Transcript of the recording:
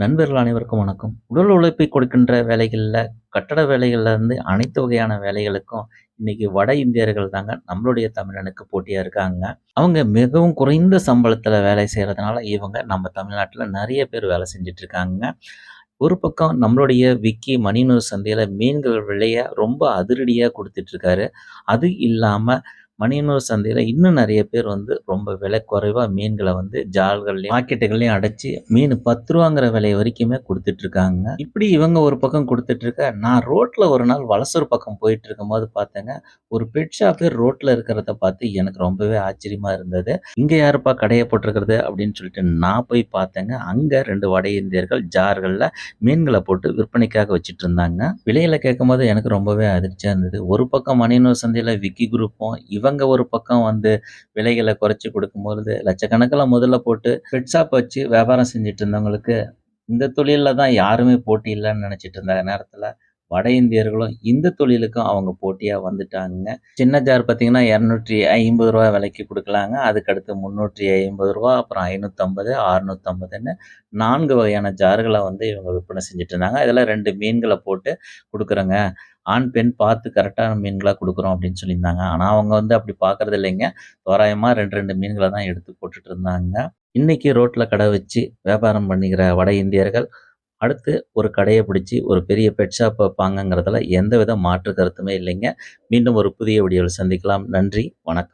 நண்பர்கள் அனைவருக்கும் வணக்கம். உடல் உழைப்பை கொடுக்கின்ற வேலைகளில் கட்டட வேலைகளில் இருந்து அனைத்து வகையான வேலைகளுக்கும் இன்னைக்கு வட இந்தியர்கள் தாங்க நம்மளுடைய தமிழனுக்கு போட்டியாக இருக்காங்க. அவங்க மிகவும் குறைந்த சம்பளத்தில் வேலை செய்கிறதுனால இவங்க நம்ம தமிழ்நாட்டில் நிறைய பேர் வேலை செஞ்சுட்டு இருக்காங்க. ஒரு பக்கம் நம்மளுடைய விக்கி மணிநூர் சந்தையில் மீன்கள் விலையை ரொம்ப அதிரடியாக கொடுத்துட்ருக்காரு அது இல்லாமல் மணியனூர் சந்தையில் இன்னும் நிறைய பேர் வந்து ரொம்ப விலை குறைவாக மீன்களை வந்து ஜால்கள்லையும் மார்க்கெட்டுகள்லையும் அடைச்சி மீன் பத்து ரூபாங்கிற விலை வரைக்குமே கொடுத்துட்ருக்காங்க இப்படி இவங்க ஒரு பக்கம் கொடுத்துட்ருக்க இருக்க, நான் ரோட்டில் ஒரு நாள் வலசூர் பக்கம் போயிட்டு இருக்கும்போது பார்த்தேங்க, ஒரு பெட் ஷாப்பே ரோட்டில் இருக்கிறத பார்த்து எனக்கு ரொம்பவே ஆச்சரியமாக இருந்தது. இங்கே யாருப்பா கடையை போட்டிருக்கிறது?" அப்படின்னு சொல்லிட்டு நான் போய் பார்த்தேங்க. அங்கே ரெண்டு வட இந்தியர்கள் ஜார்களில் மீன்களை போட்டு விற்பனைக்காக வச்சுட்டு இருந்தாங்க. கேட்கும் கேட்கும்போது எனக்கு ரொம்பவே அதிர்ச்சியாக இருந்தது. ஒரு பக்கம் மணியனூர் சந்தையில் விக்கி குரூப்பும், இவங்க ஒரு பக்கம் வந்து விலைகளை குறைச்சு கொடுக்கும்பொழுது, லட்சக்கணக்கில் முதல்ல போட்டு பெட்ஷாப் வச்சு வியாபாரம் செஞ்சுட்டு இருந்தவங்களுக்கு, இந்த தொழிலில் தான் யாருமே போட்டி இல்லன்னு நினச்சிட்டு இருந்த நேரத்துல, வட இந்தியர்களும் இந்த தொழிலுக்கும் அவங்க போட்டியாக வந்துட்டாங்க. சின்ன ஜார் பார்த்தீங்கன்னா, ரூ. 250 விலைக்கு கொடுக்கலாங்க அதுக்கடுத்து முந்நூற்றி ஐம்பது ரூபா அப்புறம் ஐநூற்றம்பது அறுநூற்றம்பதுன்னு நான்கு வகையான ஜார்களை வந்து இவங்க விற்பனை செஞ்சுட்டு இருந்தாங்க. இதில் ரெண்டு மீன்களை போட்டு கொடுக்குறோங்க ஆண், பெண் பார்த்து கரெக்டான மீன்களாக கொடுக்குறோம் அப்படின்னு சொல்லியிருந்தாங்க. ஆனால் அவங்க வந்து அப்படி பார்க்குறது இல்லைங்க. தோராயமாக ரெண்டு ரெண்டு மீன்களை தான் எடுத்து போட்டுட்டு இருந்தாங்க. இன்றைக்கி ரோட்டில் கடை வச்சு வியாபாரம் பண்ணிக்கிற வட இந்தியர்கள், அடுத்து ஒரு கடையை பிடிச்சி ஒரு பெரிய பெட் ஷாப் வைப்பாங்கங்கிறதுல எந்தவித மாற்று கருத்துமே இல்லைங்க. மீண்டும் ஒரு புதிய வீடியோவில் சந்திக்கலாம். நன்றி, வணக்கம்.